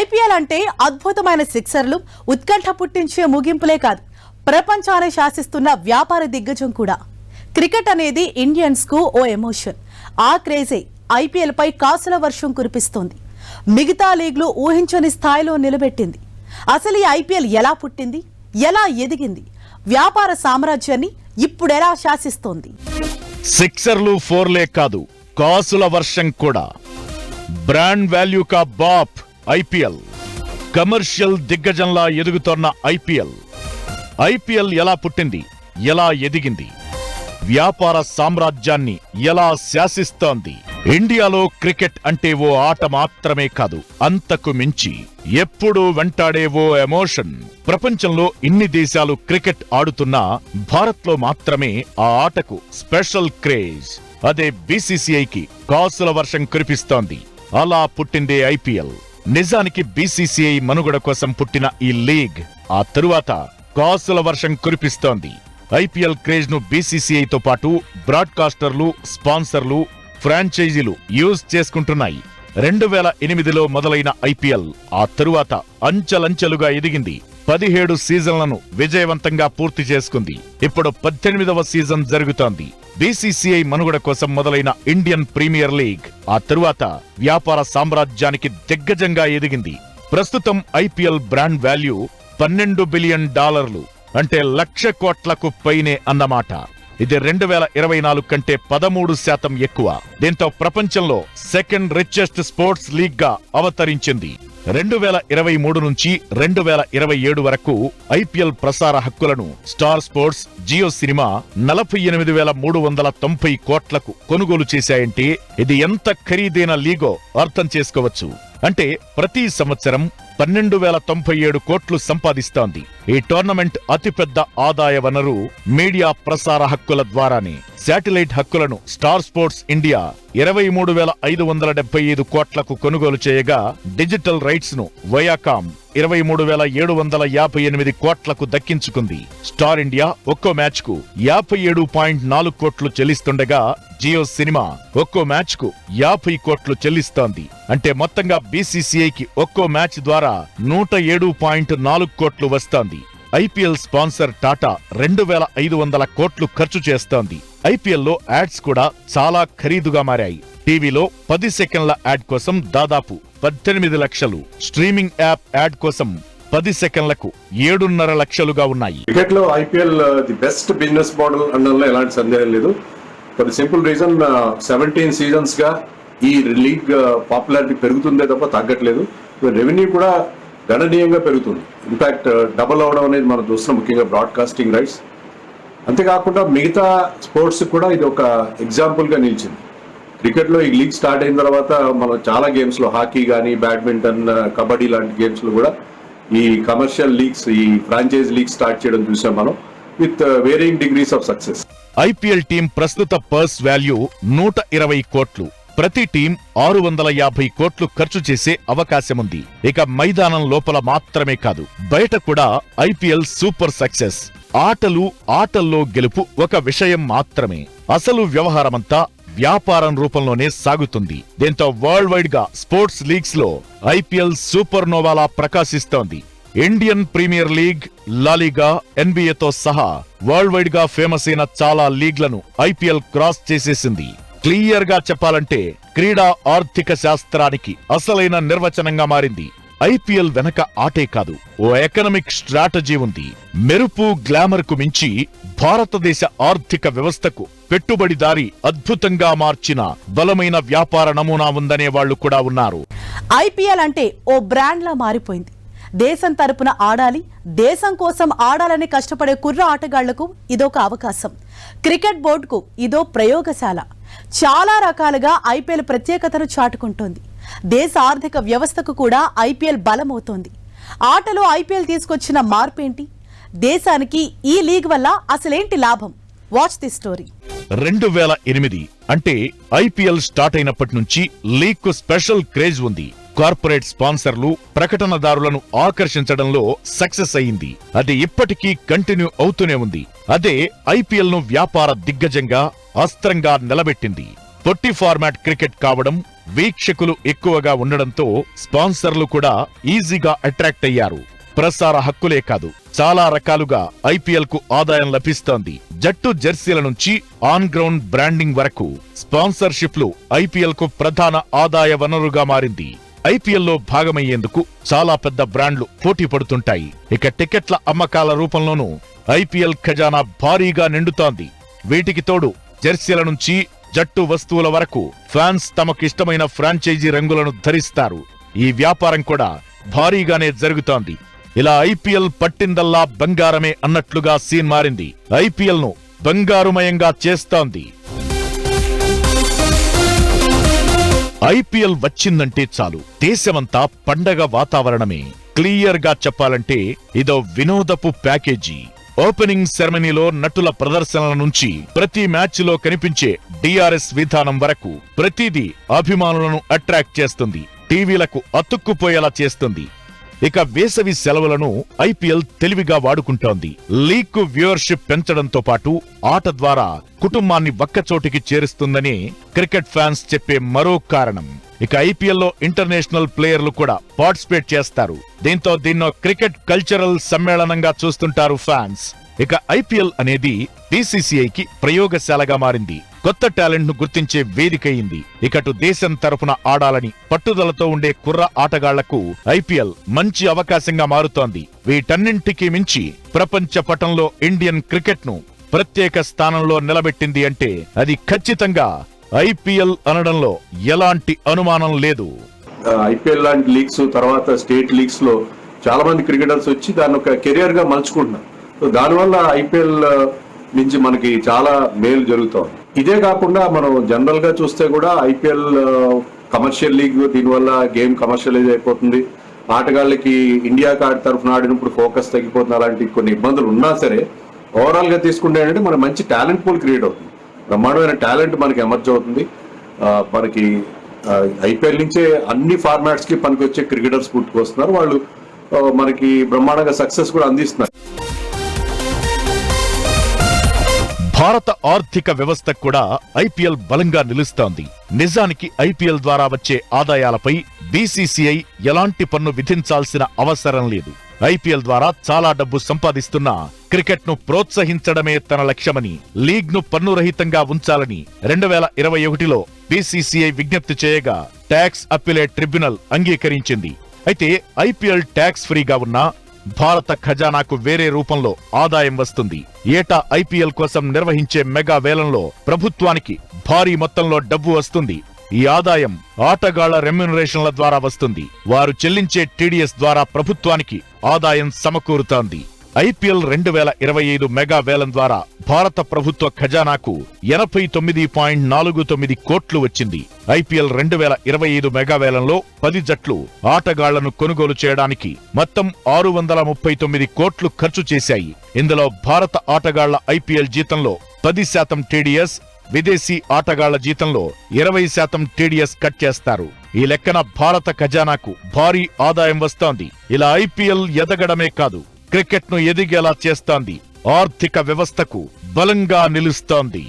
IPL అంటే అద్భుతమైన సిక్సర్లు ఉత్కంఠ పుట్టించే ముగింపులే కాదు ప్రపంచాన్ని శాసిస్తున్న వ్యాపార దిగ్గజం కూడా. క్రికెట్ అనేది ఇండియన్స్కు ఓ ఎమోషన్. ఆ క్రేజే ఐపీఎల్పై కాసుల వర్షం కురిపిస్తోంది. మిగతా లీగ్లు ఊహించని స్థాయిలో నిలబెట్టింది. అసలు ఈ ఐపీఎల్ ఎలా పుట్టింది? ఎలా ఎదిగింది? వ్యాపార సామ్రాజ్యాన్ని ఇప్పుడెలా శాసిస్తోంది? సిక్సర్లు ఫోర్లే కాదు కాసుల వర్షం కూడా. బ్రాండ్ వాల్యూ కా బాప్! ఐపీఎల్ కమర్షియల్ దిగ్గజంలా ఎదుగుతోన్న ఐపీఎల్ ఐపీఎల్ ఎలా. పుట్టింది? ఎలా ఎదిగింది? వ్యాపార సామ్రాజ్యాన్ని ఎలా శాసిస్తోంది? ఇండియాలో క్రికెట్ అంటే ఓ ఆట మాత్రమే కాదు అంతకు మించి ఎప్పుడూ వెంటాడే ఓ ఎమోషన్. ప్రపంచంలో ఇన్ని దేశాలు క్రికెట్ ఆడుతున్నా భారత్లో మాత్రమే ఆ ఆటకు స్పెషల్ క్రేజ్. అదే బీసీసీఐకి కాసుల వర్షం కురిపిస్తోంది. అలా పుట్టిందే ఐపీఎల్ నిజానికి బీసీసీఐ మనుగడ కోసం పుట్టిన ఈ లీగ్ ఆ తరువాత కాసుల వర్షం కురిపిస్తోంది. ఐపీఎల్ క్రేజ్ను బీసీసీఐతో పాటు బ్రాడ్కాస్టర్లు స్పాన్సర్లు ఫ్రాంచైజీలు యూజ్ చేసుకుంటున్నాయి. రెండు వేల ఎనిమిదిలో మొదలైన ఐపీఎల్ ఆ తరువాత అంచెలంచెలుగా ఎదిగింది. పదిహేడు సీజన్లను విజయవంతంగా పూర్తి చేసుకుంది. ఇప్పుడు పద్దెనిమిదవ సీజన్ జరుగుతోంది. బీసీసీఐ మనుగడ కోసం మొదలైన ఇండియన్ ప్రీమియర్ లీగ్ ఆ తరువాత వ్యాపార సామ్రాజ్యానికి దిగ్గజంగా ఎదిగింది. ప్రస్తుతం ఐపీఎల్ బ్రాండ్ వాల్యూ పన్నెండు బిలియన్ డాలర్లు అంటే లక్ష కోట్లకు పైనే అన్నమాట. ఇది రెండు వేల ఇరవై నాలుగు కంటే పదమూడు శాతం ఎక్కువ. దీంతో ప్రపంచంలో సెకండ్ రిచెస్ట్ స్పోర్ట్స్ లీగ్గా అవతరించింది. రెండు వేల ఇరవై మూడు నుంచి రెండు వేల ఇరవై ఏడు వరకు ఐపీఎల్ ప్రసార హక్కులను స్టార్ స్పోర్ట్స్ జియో సినిమా నలభై ఎనిమిది వేల మూడు వందల తొంభై కోట్లకు కొనుగోలు చేశాయంటే ఇది ఎంత ఖరీదైన లీగో అర్థం చేసుకోవచ్చు. అంటే ప్రతి సంవత్సరం పన్నెండు వేల తొంభై ఏడు కోట్లు సంపాదిస్తోంది. ఈ టోర్నమెంట్ అతిపెద్ద ఆదాయ వనరు మీడియా ప్రసార హక్కుల ద్వారానే. శాటిలైట్ హక్కులను స్టార్ స్పోర్ట్స్ ఇండియా ఇరవై మూడు వేల ఐదు వందల డెబ్బై ఐదు కోట్లకు కొనుగోలు చేయగా డిజిటల్ రైట్స్ను వయాకామ్ ఇరవై మూడు వేల ఏడు వందల యాభై ఎనిమిది కోట్లకు దక్కించుకుంది. స్టార్ ఇండియా ఒక్కో మ్యాచ్కు యాభై ఏడు పాయింట్ నాలుగు కోట్లు చెల్లిస్తుండగా జియో సినిమా ఒక్కో మ్యాచ్కు యాభై కోట్లు చెల్లిస్తోంది. అంటే మొత్తంగా బీసీసీఐకి ఒక్కో మ్యాచ్ ద్వారా నూట ఏడు పాయింట్ నాలుగు కోట్లు వస్తోంది. ఐపీఎల్ స్పాన్సర్ టాటా రెండు వేల ఐదు వందల కోట్లు ఖర్చు చేస్తోంది. ఐపీఎల్లో యాడ్స్ కూడా చాలా ఖరీదుగా మారాయి. టీవీలో పది సెకండ్ల యాడ్ కోసం దాదాపు పద్దెనిమిది లక్షలు. స్ట్రీమింగ్ యాప్ యాడ్ కోసం పది సెకండ్లకు ఏడున్నర లక్షలుగా ఉన్నాయి. క్రికెట్లో IPL the best business model అనడంలో ఎలాంటి సందేహం లేదు. ఫర్ సింపుల్ రీజన్ సెవెంటీన్ సీజన్స్గా ఈ లీగ్ పాపులారిటీ uh, పెరుగుతుందే తప్ప తగ్గట్లేదు. రెవెన్యూ కూడా గణనీయంగా పెరుగుతుంది. ఇన్ఫాక్ట్ డబుల్ uh, అవడం అనేది మనం చూస్తున్నాం ముఖ్యంగా బ్రాడ్కాస్టింగ్ రైట్స్ అంతేకాకుండా మిగతా స్పోర్ట్స్ కూడా ఇది ఒక ఎగ్జాంపుల్గా నిలిచింది. క్రికెట్లో ఈ లీగ్ స్టార్ట్ అయిన తర్వాత మనం చాలా గేమ్స్లో హాకీ కానీ బ్యాడ్మింటన్ కబడ్డీ లాంటి గేమ్స్లో కూడా ఈ కమర్షియల్ లీగ్స్ ఈ ఫ్రాంచైజ్ లీగ్ స్టార్ట్ చేయడం చూసాం మనం with varying degrees of success IPL team ప్రస్తుత పర్స్ వాల్యూ నూట ఇరవై కోట్లు. ప్రతి టీం ఆరు వందల యాభై కోట్లు ఖర్చు చేసే అవకాశముంది ఇక మైదానం లోపల మాత్రమే కాదు బయట కూడా ఐపీఎల్ సూపర్ సక్సెస్ ఆటలు ఆటల్లో గెలుపు ఒక విషయం మాత్రమే. అసలు వ్యవహారమంతా వ్యాపారం రూపంలోనే సాగుతుంది. దీంతో వరల్డ్ వైడ్గా స్పోర్ట్స్ లీగ్స్లో ఐపీఎల్ సూపర్ నోవాలా ప్రకాశిస్తోంది. Indian Premier League La Liga ఎన్బిఏతో సహా వరల్డ్ వైడ్గా ఫేమస్ అయిన చాలా లీగ్లను ఐపీఎల్ క్రాస్ చేసేసింది. క్లియర్గా చెప్పాలంటే క్రీడా ఆర్థిక శాస్త్రానికి అసలైన నిర్వచనంగా మారింది. ఐపీఎల్ వెనక ఆటే కాదు. ఓ ఎకనమిక్ స్ట్రాటజీ ఉంది. మెరుపు గ్లామర్కు మించి భారతదేశ ఆర్థిక వ్యవస్థకు పెట్టుబడిదారి అద్భుతంగా మార్చిన బలమైన వ్యాపార నమూనా ఉందనే వాళ్ళు కూడా ఉన్నారు. ఐపీఎల్ అంటే ఓ బ్రాండ్లా మారిపోయింది. దేశం తరపున ఆడాలి దేశం కోసం ఆడాలని కష్టపడే కుర్ర ఆటగాళ్ళకు ఇదొక అవకాశం. క్రికెట్ బోర్డుకు ఇదో ప్రయోగశాల. చాలా రకాలుగా ఐపీఎల్ ప్రత్యేకతను చాటుకుంటోంది. దేశ ఆర్థిక వ్యవస్థకు కూడా ఐపీఎల్ బలమవుతోంది. ఆటలో ఐపీఎల్ తీసుకొచ్చిన మార్పేంటి? దేశానికి ఈ లీగ్ వల్ల అసలేంటి లాభం? వాచ్ ది స్టోరీ రెండు వేల ఎనిమిది అంటే ఐపీఎల్ స్టార్ట్ అయినప్పటి నుంచి లీగ్కు స్పెషల్ క్రేజ్ ఉంది. కార్పొరేట్ స్పాన్సర్లు ప్రకటనదారులను ఆకర్షించడంలో సక్సెస్ అయింది అది ఇప్పటికీ కంటిన్యూ అవుతూనే ఉంది. అదే ఐపీఎల్ను వ్యాపార దిగ్గజంగా అస్త్రంగా నిలబెట్టింది. పొట్టి ఫార్మాట్ క్రికెట్ కావడం వీక్షకులు ఎక్కువగా ఉండడంతో స్పాన్సర్లు కూడా ఈజీగా అట్రాక్ట్ అయ్యారు. ప్రసార హక్కులే కాదు చాలా రకాలుగా ఐపీఎల్కు ఆదాయం లభిస్తోంది. జట్టు జెర్సీల నుంచి ఆన్ గ్రౌండ్ బ్రాండింగ్ వరకు స్పాన్సర్షిప్లు ఐపీఎల్కు ప్రధాన ఆదాయ వనరుగా మారింది. ఐపీఎల్లో భాగమయ్యేందుకు చాలా పెద్ద బ్రాండ్లు పోటీ పడుతుంటాయి. ఇక టికెట్ల అమ్మకాల రూపంలోనూ ఐపీఎల్ ఖజానా భారీగా నిండుతోంది. వీటికి తోడు జెర్సీల నుంచి జట్టు వస్తువుల వరకు ఫ్యాన్స్ తమకిష్టమైన ఫ్రాంచైజీ రంగులను ధరిస్తారు. ఈ వ్యాపారం కూడా భారీగానే జరుగుతోంది. ఇలా ఐపీఎల్ పట్టిందల్లా బంగారమే అన్నట్లుగా సీన్ మారింది. ఐపీఎల్ను బంగారుమయంగా చేస్తోంది. ఐపీఎల్ వచ్చిందంటే చాలు. దేశమంతా పండగ వాతావరణమే. క్లియర్గా చెప్పాలంటే ఇదో వినోదపు ప్యాకేజీ. ఓపెనింగ్ సెరమనీలో నటుల ప్రదర్శనల నుంచి ప్రతి మ్యాచ్లో కనిపించే డిఆర్ఎస్ విధానం వరకు ప్రతిదీ అభిమానులను అట్రాక్ట్ చేస్తుంది. టీవీలకు అతుక్కుపోయేలా చేస్తుంది. ఇక వేసవి సెలవులను ఐపీఎల్ తెలివిగా వాడుకుంటోంది. లీగ్ వ్యూవర్షిప్ పెంచడంతో పాటు ఆట ద్వారా కుటుంబాన్ని ఒక్కచోటికి చేరుస్తుందని క్రికెట్ ఫ్యాన్స్ చెప్పే మరో కారణం. ఇక ఐపీఎల్లో ఇంటర్నేషనల్ ప్లేయర్లు కూడా పార్టిసిపేట్ చేస్తారు. దీంతో దీన్నో క్రికెట్ కల్చరల్ సమ్మేళనంగా చూస్తుంటారు ఫ్యాన్స్. ఇక ఐపీఎల్ అనేది బీసీసీఐకి ప్రయోగశాలగా మారింది. కొత్త టాలెంట్ను గుర్తించే వేదికయింది. ఇకటు దేశం తరఫున ఆడాలని పట్టుదలతో ఉండే కుర్ర ఆటగాళ్ళకు ఐపీఎల్ మంచి అవకాశంగా మారుతోంది. వీటన్నింటికీ మించి ప్రపంచ పటంలో ఇండియన్ క్రికెట్ను ప్రత్యేక స్థానంలో నిలబెట్టింది అంటే అది ఖచ్చితంగా ఐపీఎల్ అనడంలో ఎలాంటి అనుమానం లేదు. ఐపీఎల్ లాంటి లీగ్స్ తర్వాత స్టేట్ లీగ్స్లో చాలా మంది క్రికెటర్స్ వచ్చి దాన్ని ఒక కెరియర్గా మలుచుకుంటున్నారు. సో దానివల్ల ఐపీఎల్ నుంచి మనకి చాలా మేలు జరుగుతోంది. ఇదే కాకుండా మనం జనరల్గా చూస్తే కూడా ఐపీఎల్ కమర్షియల్ లీగ్ దీనివల్ల గేమ్ కమర్షియలైజ్ అయిపోతుంది. ఆటగాళ్ళకి ఇండియా కార్డ్ తరఫున ఆడినప్పుడు ఫోకస్ తగ్గిపోతుంది. అలాంటి కొన్ని ఇబ్బందులు ఉన్నా సరే ఓవరాల్గా తీసుకుంటే ఏంటంటే మన మంచి టాలెంట్ పూల్ క్రియేట్ అవుతుంది. బ్రహ్మాండమైన టాలెంట్ మనకి ఎమర్జ్ అవుతుంది. మనకి ఐపీఎల్ నుంచే అన్ని ఫార్మాట్స్కి పనికి వచ్చే క్రికెటర్స్ పుట్టుకొస్తున్నారు వాళ్ళు మనకి బ్రహ్మాండంగా సక్సెస్ కూడా అందిస్తున్నారు. భారత ఆర్థిక వ్యవస్థ కూడా ఐపీఎల్ బలంగా నిలుస్తోంది. నిజానికి ఐపీఎల్ ద్వారా వచ్చే ఆదాయాలపై బీసీసీఐ ఎలాంటి పన్ను విధించాల్సిన అవసరం లేదు. ఐపీఎల్ ద్వారా చాలా డబ్బు సంపాదిస్తున్న క్రికెట్ను ప్రోత్సహించడమే తన లక్ష్యమని లీగ్ను పన్నురహితంగా ఉంచాలని రెండు వేల ఇరవై ఒకటిలో బీసీసీఐ విజ్ఞప్తి చేయగా ట్యాక్స్ అప్పిలేట్ ట్రిబ్యునల్ అంగీకరించింది. అయితే ఐపీఎల్ ట్యాక్స్ ఫ్రీగా ఉన్నా భారత ఖజానాకు వేరే రూపంలో ఆదాయం వస్తుంది. ఏటా ఐపీఎల్ కోసం నిర్వహించే మెగా వేలంలో ప్రభుత్వానికి భారీ మొత్తంలో డబ్బు వస్తుంది. ఈ ఆదాయం ఆటగాళ్ళ రెమ్యునరేషన్ల ద్వారా వస్తుంది. వారు చెల్లించే టీడీఎస్ ద్వారా ప్రభుత్వానికి ఆదాయం సమకూరుతోంది. ఐపీఎల్ రెండు వేల ఇరవై ఐదు మెగా వేలం ద్వారా భారత ప్రభుత్వ ఖజానాకు ఎనభై తొమ్మిది పాయింట్ నాలుగు తొమ్మిది కోట్లు వచ్చింది. ఐపీఎల్ రెండు వేల ఇరవై ఐదు మెగా వేలంలో పది జట్లు ఆటగాళ్ళను కొనుగోలు చేయడానికి మొత్తం ఆరు వందల ముప్పై తొమ్మిది కోట్లు ఖర్చు చేశాయి. ఇందులో భారత ఆటగాళ్ళ ఐపీఎల్ జీతంలో పది శాతం టీడీఎస్ విదేశీ ఆటగాళ్ళ జీతంలో ఇరవై శాతం టీడీఎస్ కట్ చేస్తారు. ఈ లెక్కన భారత ఖజానాకు భారీ ఆదాయం వస్తోంది. ఇలా ఐపీఎల్ ఎదగడమే కాదు క్రికెట్ను ఎదిగేలా చేస్తాంది. ఆర్థిక వ్యవస్థకు బలంగా నిలుస్తోంది.